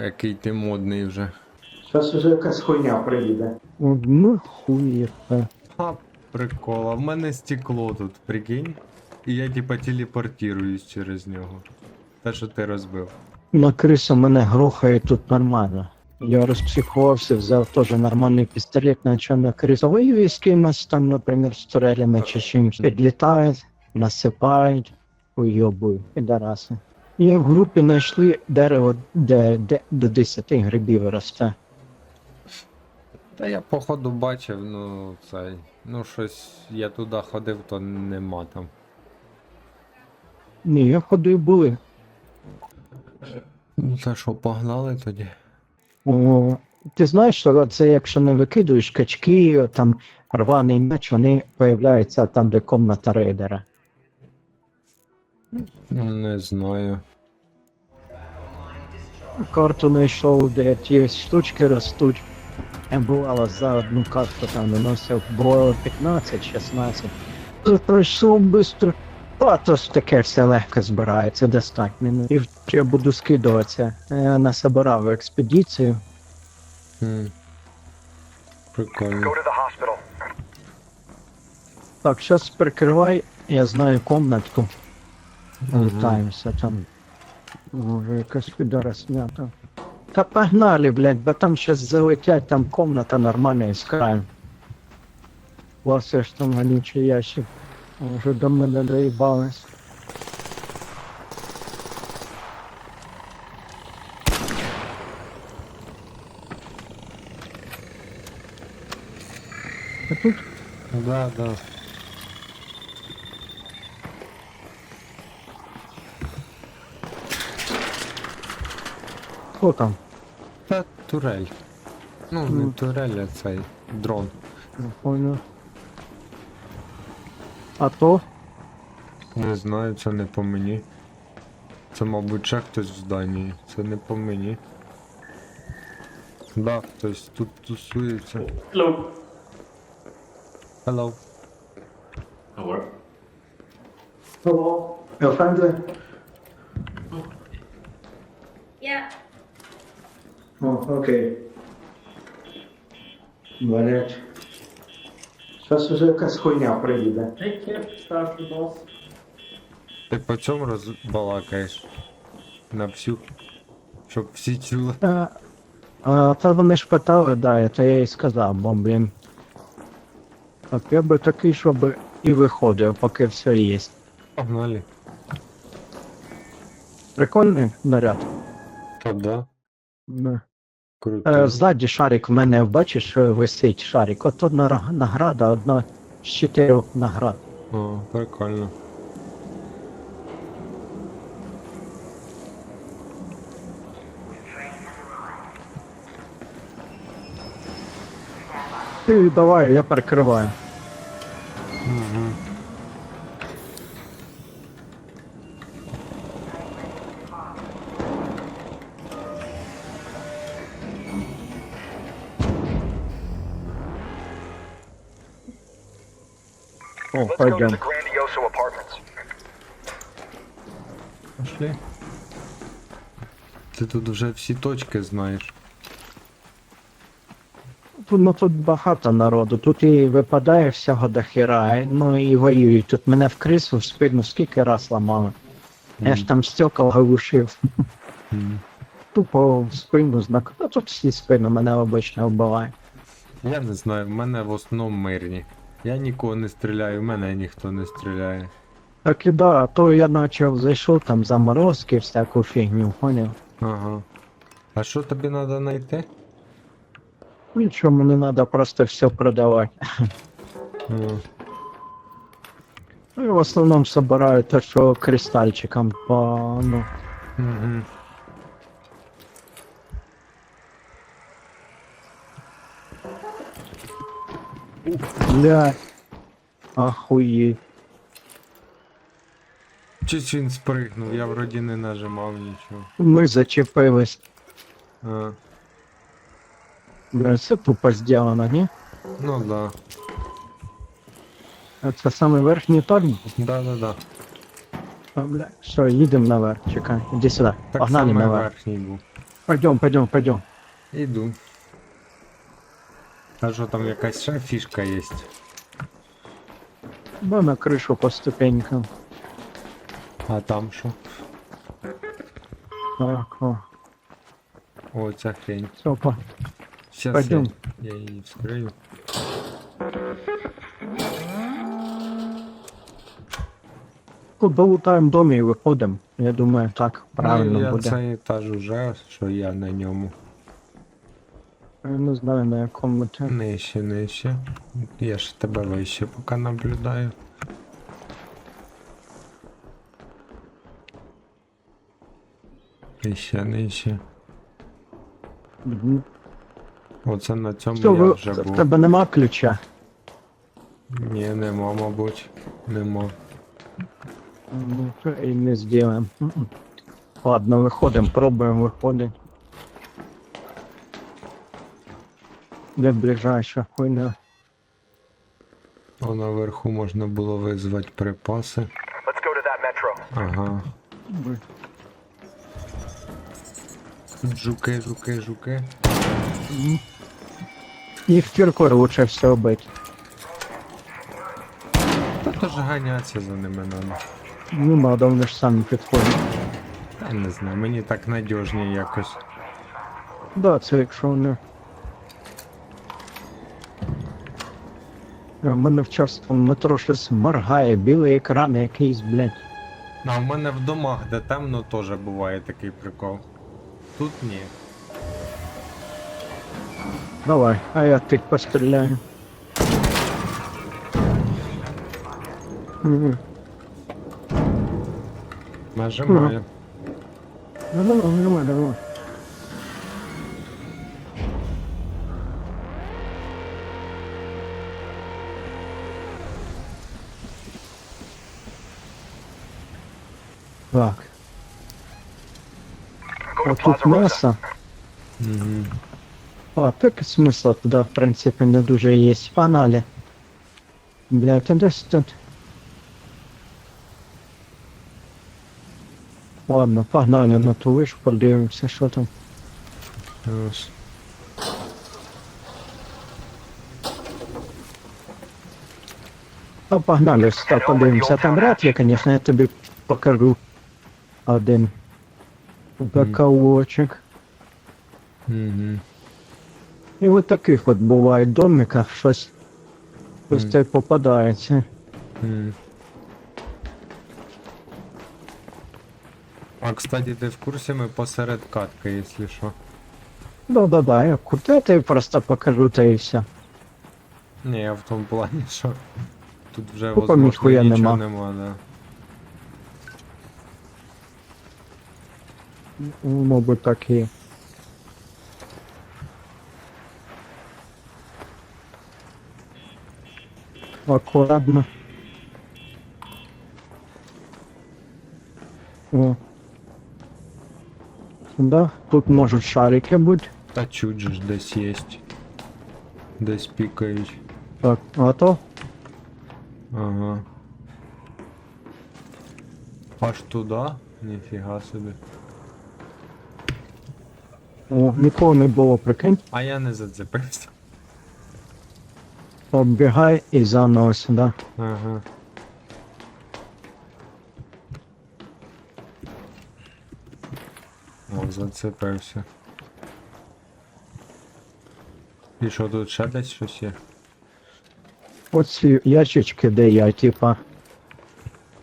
Який ти модний вже. Зараз уже якась хуйня приїде. Ну, хуєте. А, прикол, а в мене стекло тут, прикинь. І я типа телепортируюсь через нього. Те, що ти розбив. На крису мене грохає тут нормально. Я розпсихувався, взяв теж нормальний пістолет, начав на крису. Воюю з кимось там, наприклад, з турелями чи чимось. Підлітають, насипають, уйобують, підараси. І в групі знайшли дерево, де, де до 10 грибів росте. Та я походу бачив, ну цей. Ну щось я туди ходив, то нема там. Ні, я ходив були. Ну та що, погнали тоді? О, ти знаєш, що це якщо не викидуєш качки, там рваний меч, вони появляються там, де комната рейдера. Ну не знаю. Карту знайшов, де ті штучки ростуть. Я бувало за одну карту там виносив, було 15-16. Пройшов швидко. А то ж таке все легко збирається, достатньо. І я буду скидуватися. Я насобирав експедицію. Хм. Прикольно. Так, зараз прикривай, я знаю комнатку. Лутаємося там. Може, якась підора снята. Та погнали, блядь, бо там щас залетять, там комната нормальна іскаємо. Вася ж там галючий ящик. Уже до мене доїбались. А тут Да, да. Хто там? Та турель. Ну, не турель, а цей дрон. Не понял. А то? Не знаю, це не по мені. Це, мабуть, ще хтось в зданні. Це не по мені. Да, хтось тут тусується. Hello. Hello. Hello. Hello. Your friendly? Yeah. О, окей. Блять. Зараз уже якась хуйня приїде. Dr. Ти по чому розбалакаєш? На всю. Щоб всі чули. А, а, та вони ж питали, да, це я і сказав, бо, блін. Так я би такий, щоб і виходив, поки все є. Погнали. Прикольний наряд. Та да. Да. Круто. Е, ззаді шарик в мене, бачиш, е, висить шарик. Ото одна награда, одна з чотирьох наград. О, прикольно. Ти давай, я перекриваю. О, Let's go to пойдем. the Grandioso Apartments. Пошли. Ти тут вже всі точки знаєш. Тут, ну, тут багато народу, тут і випадає всього до хіра, ну і воюють. Тут мене в крису в спину скільки раз ламали. Я ж там стекол глушив. Мгм. Тупо в спину знак. Ну тут всі спину мене обично вбивають. Я не знаю, в мене в основному мирні. Я нікого не стріляю, в мене ніхто не стріляє. Так і да, а то я почав зайшов там заморозки, всяку фігню, поняв? Ага. А що тобі треба знайти? Нічому не треба просто все продавати. О, Ну, і в основному собираю те, що кристальчиком по ну. Угу. Бля. Ахуєть. Чись він спригнув, я вроді не нажимав нічого. Ми зачепились. А, Бля, це тупо зроблено, ні? ну да. А Це саме верхній торм. Да-да-да. А, бля, що, їдемо наверх, чекай, іди сюди. Так Погнали само наверх. верхній був. Пойдем, пойдем, пойдем. Іду. А що там якась ще фішка є? Бо на кришу по ступенькам. А там що? Так, о, О, ця хрень. опа. Сейчас Пойдем. я, я її вскрию. Тут долутаємо домі і виходимо. Я думаю, так правильно ну, я буде. цей етаж уже, що я на ньому. Не знаю на якому ти. Нижче, нижче. Я ж тебе вище поки наблюдаю. Нижче, нижче. Мгм. Оце на цьому Що, я ви, вже в тебе нема ключа? Ні, нема, мабуть. Нема. Ну, і не зробимо. Ладно, виходимо, пробуємо виходити. Де ближайша хуйня? О, наверху можна було визвати припаси. Let's go to that metro. Ага. Жуки, жуки, жуки. Їх кіркор лучше все бити. Та то ж ганяться за ними надо. Нема, да вони ж самі підходять. Та не знаю, мені так надіжніше якось. Да, це якщо вони. У мене в частому метро щось моргає, білий екран якийсь, блядь. А в мене в домах, де темно, теж буває такий прикол. Тут ні. Давай, а я тих постріляю. Мгм. Нажимаю. Ну, давай, давай, давай. Так, Go to от тут Plaza Rosa. м'ясо. Угу. А, так смисла туди, в принципі, не дуже є. Погнали. Бля, ти десь тут. Ладно, погнали на ту вишку, подивимося, що там. Ось. А погнали, сюди подивимося. Там ряд є, звісно, я тобі покажу Один заколочок. Угу. І от таких от буває домиках щось. Мгм. те попадається. Угу. А кстати, ти в курсі ми посеред катки, якщо що. Да-да-да, я крутити просто покажу та і все. Ні, я в тому плані, що тут вже Тупо возможно ніхуя нічого нема. нема, да. Ну, Мабуть, так і. є. Аккуратно. О. Да, тут можуть шарики бути. Та чуть же ж десь є. Десь пікають. Так, готов? Ага. Аж туди? Ніфіга собі. О, нікого не було, прикинь. А я не зацепився. Оббігай і заново сюди. Ага. О, зацепився. І що тут ще десь щось є? Оці ящички, де я, типа,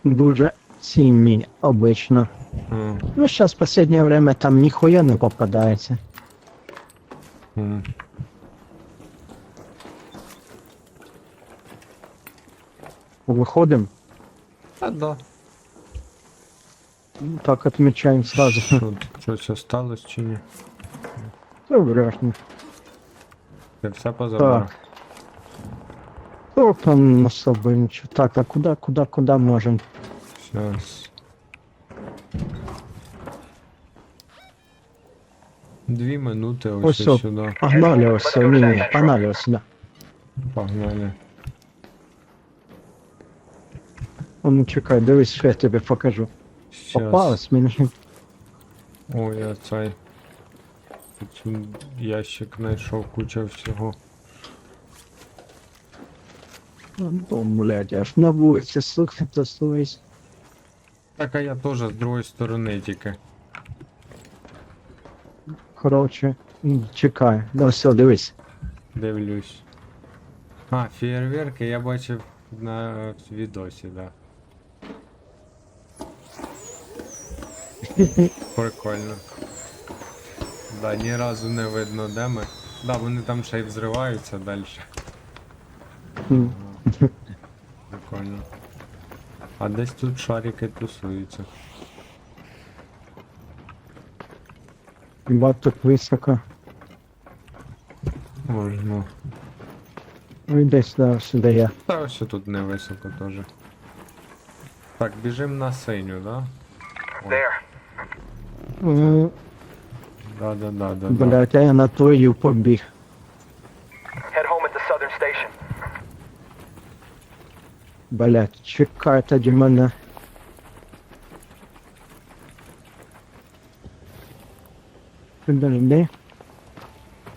дуже цінні обично. М, Ну, сейчас в последнее время там нихуя не попадается. м. Выходим, Та да. ну, так отмечаем сразу. Щось осталось чи ні? Да, вряд ли. Ти все позабрав? Так. Ну, там особо ничего. Так, а куда, куда, куда можем? Щас. Минути ось, Ось сюди. Погнали ось не, погнали ось сюда. Погнали. О, ну чекай, дивись, що я тобі покажу. Щас. Попалось мені. Ой, я цей. Тут ящик знайшов куча всього. Ну, блядь, аж на вулиці, сука, тусуюсь. Так, а я теж з другої сторони тільки. Коротше, чекай, ну все, дивись. Дивлюсь. А, фейерверки я бачив на е, відосі, да. Прикольно. Да, ні разу не видно, де ми. Да, вони там ще й взриваються далі. Прикольно. А десь тут шарики тусуються. Хіба тут високо. Можна. Ну і десь да, сюди я. Та ось тут не високо теж. Так, біжим на синю, да? There. Е, Да, да, да, да. да. Блядь, а я на твою побіг. Head home at the southern station. Блядь, чекай тоді мене. Підожди.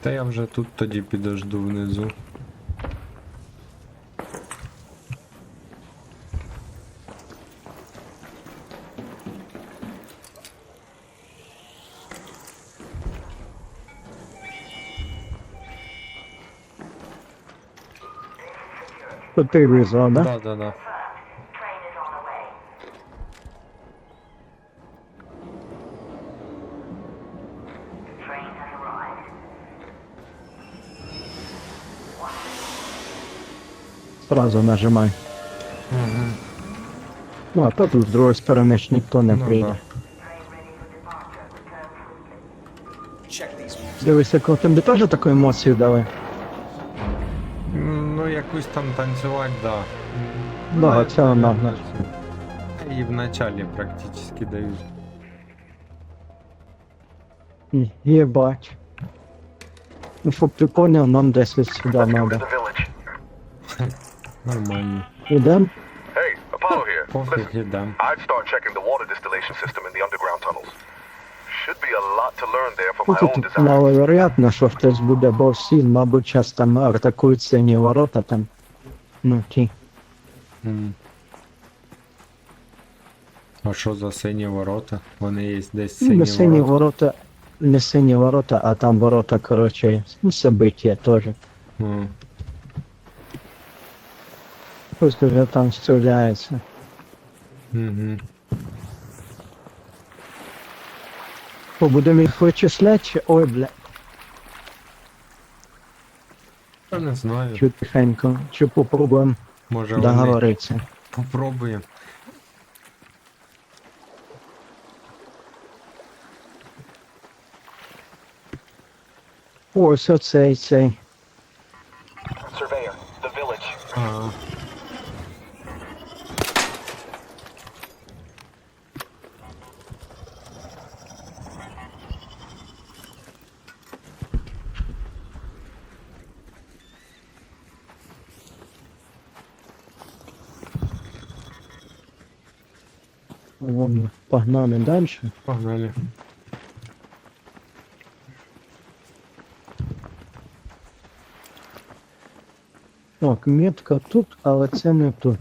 Та я вже тут тоді підожду внизу. Ти визвав, да? Да, да, да. Сразу нажимай. Ну, а то тут з другої сторони ж ніхто не Ну, прийде. да. Дивися, коли тобі теж таку емоцію дали. Ну, якусь там танцювати, да. Да, Ну, це вона. І в началі практично дають. Єбать. Ну, щоб ти поняв, нам десь сюди Let's Нормально. Ідем? Hey, Apollo here. Пофіг Listen, ідем. I'd start checking the water distillation system in the underground tunnels. Should be a lot to learn there from Ну, my own тут design. маловероятно, що хтось буде, бо всі, мабуть, час там атакують сині ворота там. Ну, ті. М. А що за сині ворота? Вони є десь Ну, сині, не сині ворота. ворота, не сині ворота, а там ворота, коротше, ну, собиття теж. М. Просто вже там стріляється. Мгм. О, будемо їх чи. Ой, бля, Я не знаю. чи тихенько, чи попробуємо Може вони договоритися. попробуємо. Ось оцей цей. Погнали далі. погнали. Так, метка тут, але це не тут.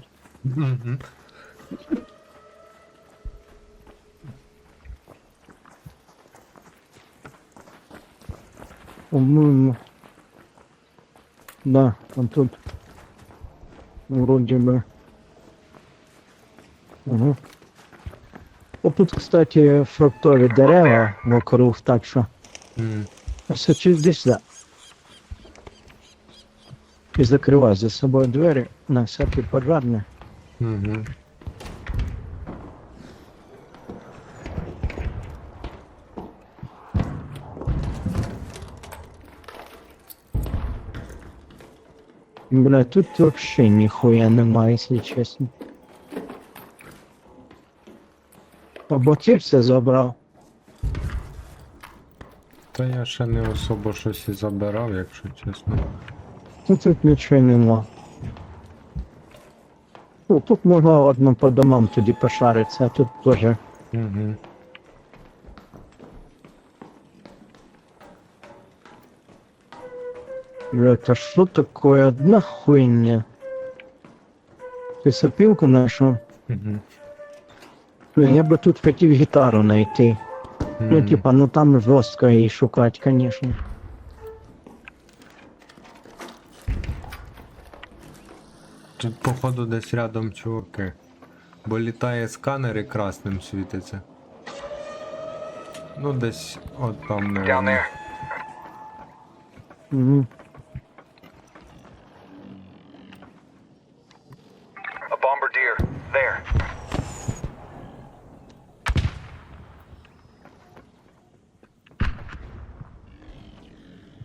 По-моему. Да, он тут. Вроде бы. Угу. О, тут, кстати, фруктові дерева вокруг, так що. М. Все десь да. І закривай за собою двері на всякий пожарний. Мгм. Бля, тут вообще нихуя нема, если честно. Ти все забрав. Та я ще не особо щось і забирав, якщо чесно. Ну тут нічого нема. Ну, тут можна одно по домам тоді пошаритися, а тут теж. Угу. Бля, это что такое? Одна хуйня. Ты сопилку нашел? Угу. Я бы тут хотів гітару знайти. Ну, типа, ну там жорстко її шукати, конечно. Тут, походу, десь рядом чуваки. Бо літає сканер і красним світиться. Ну, десь от там, Down наверно. there. Угу. A bombardier. There.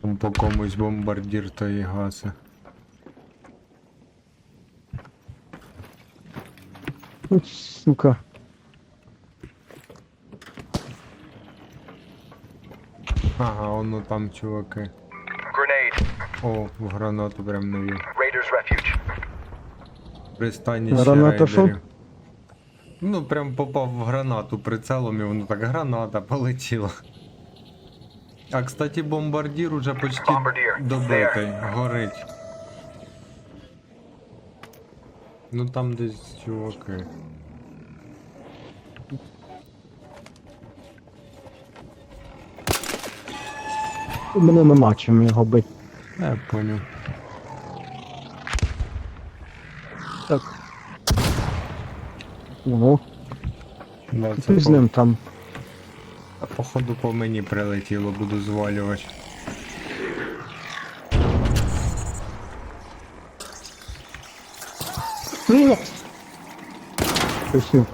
Там по комусь бомбардір то і гасе. Сука. Ага, воно там чуваки. Grenade. О, в гранату прям навів. Raiders refuge. Пристаніще Граната що? рейдерів. Ну, прям попав в гранату прицелом і воно так граната полетіла. А кстати, бомбардір уже почти добитий, горить. Ну там десь чуваки. У мене нема чим його бити. Я понял. Так. Да, ти з ним там. Походу по мені прилетіло, буду звалювати. Писю.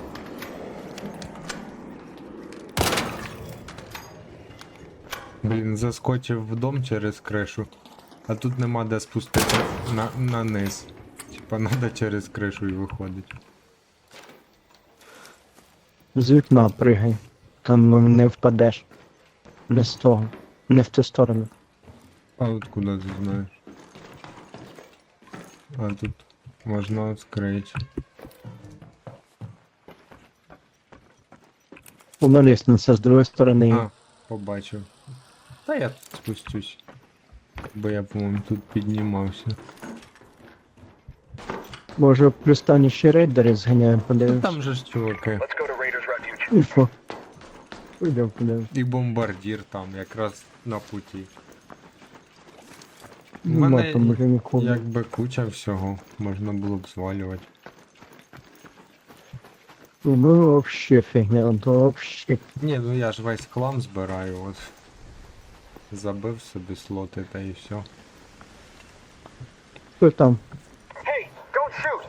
Блін, заскочив в дом через кришу, а тут нема де спустити на, на низ. Типа надо через кришу і виходить. З вікна пригай. Там не впадеш. Не з того. Не в ту сторону. А от куди ти знаєш? А тут можна відкрити. Вона лестниця з другої сторони. А, побачив. Та я тут спустюсь. Бо я, по-моєму, тут піднімався. Може, плюс там ще рейдери зганяємо, подивимось. там же ж чуваки. І що? Пойдем, подивимось. І бомбардір там, якраз на путі. У Нема мене там якби куча всього, можна було б звалювати. Ну, вообще фігня, то вообще. Ні, ну я ж весь хлам збираю, от. Забив собі слоти та і все. Хто там? Hey, don't shoot.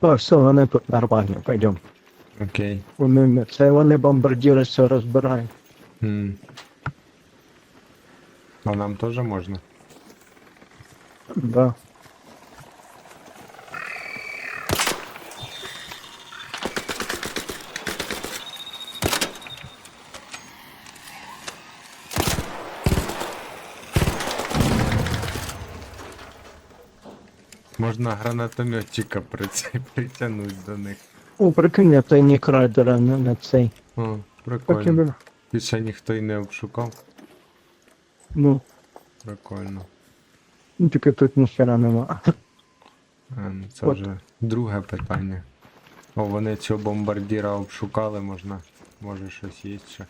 А, все, вони тут нормально, пойдем. Окей. Вони це вони бомбардіри все розбирають. Хм. А нам теж можна? Да. Можна гранатометчика притягнути до них. О, прикинь, я той нік райдера на, на цей. О, прикольно. І ще ніхто й не обшукав. Ну, Прикольно. ну тільки тут ніхера нема. А, ну Це От. вже друге питання. О, вони цього бомбардіра обшукали, можна. Може щось є ще.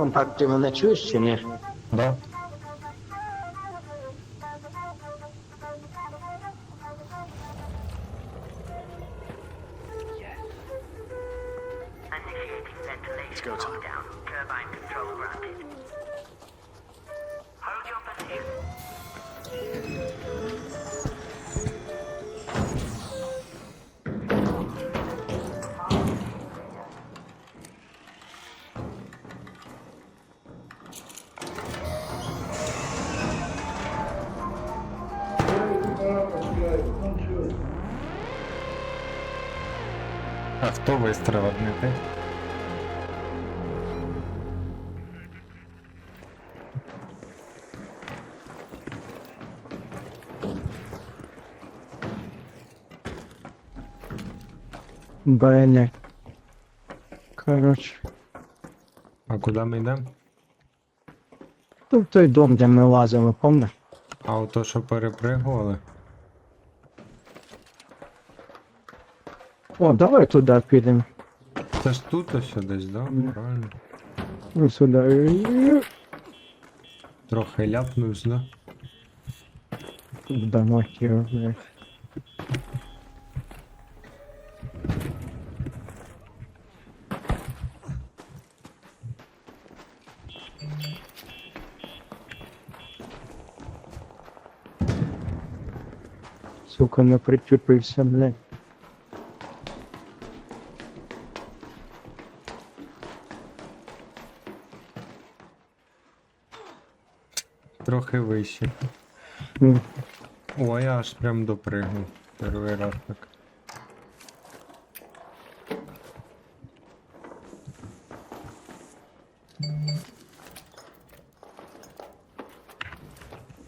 Антон, так ти мене чуєш чи ні? Да. Initiating ventilation lockdown. Turbine control granted. Hold your position. Вистрелив, не ти? Блять. Коротше. А куди ми йдемо? Тут той дом, де ми лазили, помниш? А ото що перепригували? О, давай туди підемо. Це ж тут ось десь, да? Правильно. Ось сюди. Трохи ляпнувся, да? Да нахер, блядь. Сука, не причепився, блядь. Трохи вище. М, О, я аж прям допригнув. Перший раз так.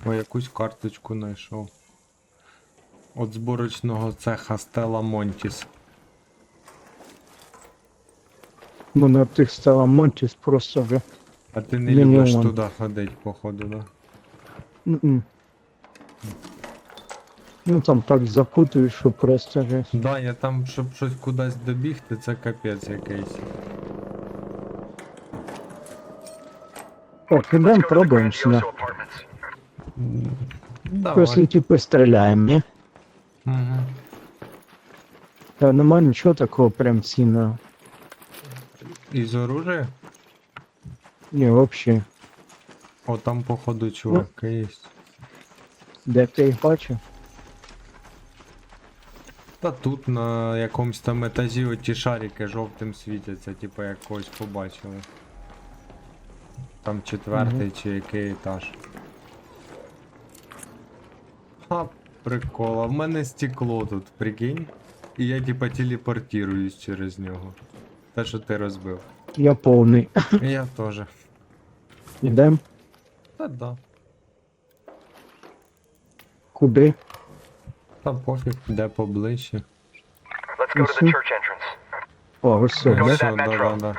О, якусь карточку знайшов. От зборочного цеха Стела Монтіс. Ну на тих стала Монтіс просто вже. А ти не любиш туди ходити, походу, да? Ну там так запутуєш, що просто жесть. Да, я там, щоб щось кудись добігти, це капець якийсь. Так, ідемо пробуємо сюди. Просто типу стріляємо, ні? Угу. Та нема нічого такого прям цінного. Із оружия? Ні, взагалі. О, там походу чувак є. Де ти їх бачив? Та тут на якомусь там етажі оті шарики жовтим світяться, типу як когось побачили. Там четвертий чи який етаж. Ха, прикол, а в мене стекло тут, прикинь. І я типа телепортируюсь через нього. Те, що ти розбив. Я повний. Я теж. Ідем? Та да. Куди? Та пофіг, де поближче. Let's go to the church entrance. О, ось Все, сюди. to да, да, да.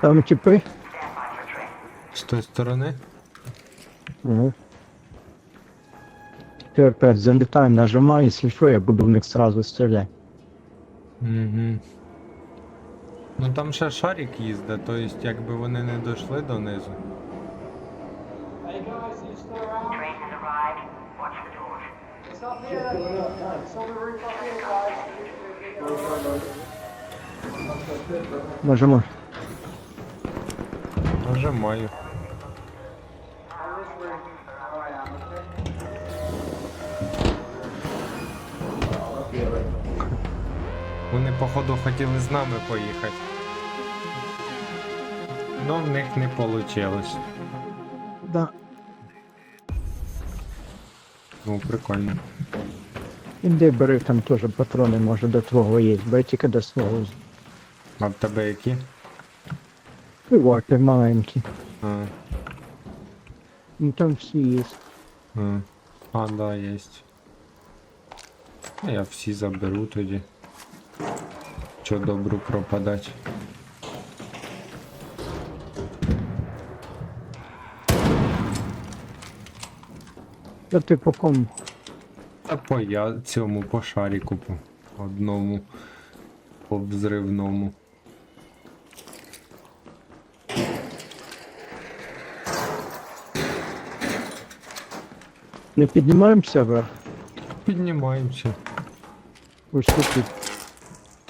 Там типи? З тої сторони? Угу. Опять залітаємо, нажимаю, якщо що, я буду в них сразу стріляти. Угу. Ну там ще шарик їздить, то есть якби вони не дійшли донизу. Нажимай. Нажимаю. Вони походу хотіли з нами поїхати. Но в них не вийшло. Да. Ну, прикольно. Іди бери там теж патрони, може до твого є, бо я тільки до свого. А в тебе які? Пивоти маленькі. А, Ну там всі є. а. а да, есть. А я всі заберу тоді. Чо добру пропадать. Та ти по кому? Та по я цьому по шаріку по одному по взривному. Не піднімаємося вверх? Піднімаємося. Ось тут.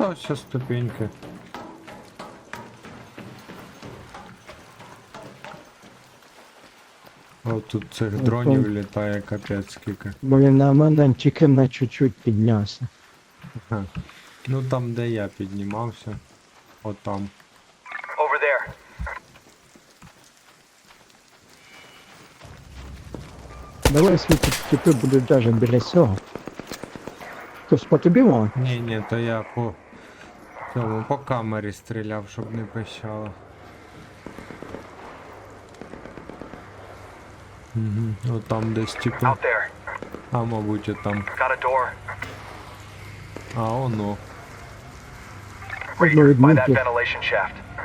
Та все ступеньки. О, тут цих дронів літає капець скільки. Бо він на мене тільки на чуть-чуть піднявся. Ага. Ну там де я піднімався. Отам. Over there. Давай світі типи будуть навіть біля цього. Хтось по тобі вон? Ні, ні, то я по цьому по камері стріляв, щоб не пищало. Угу. Отам десь типу. А мабуть отам. Got. А оно.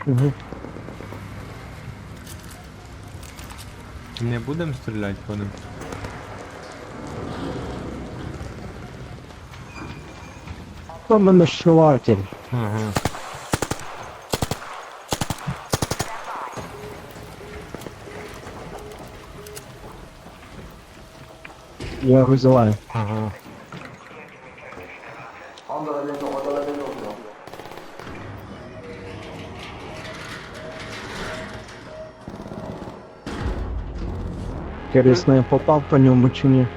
Угу. Не будемо стріляти по ним? То мене шиватель. Ага. Я визиваю. Ага. Інтересно, я попав по ньому чи ні?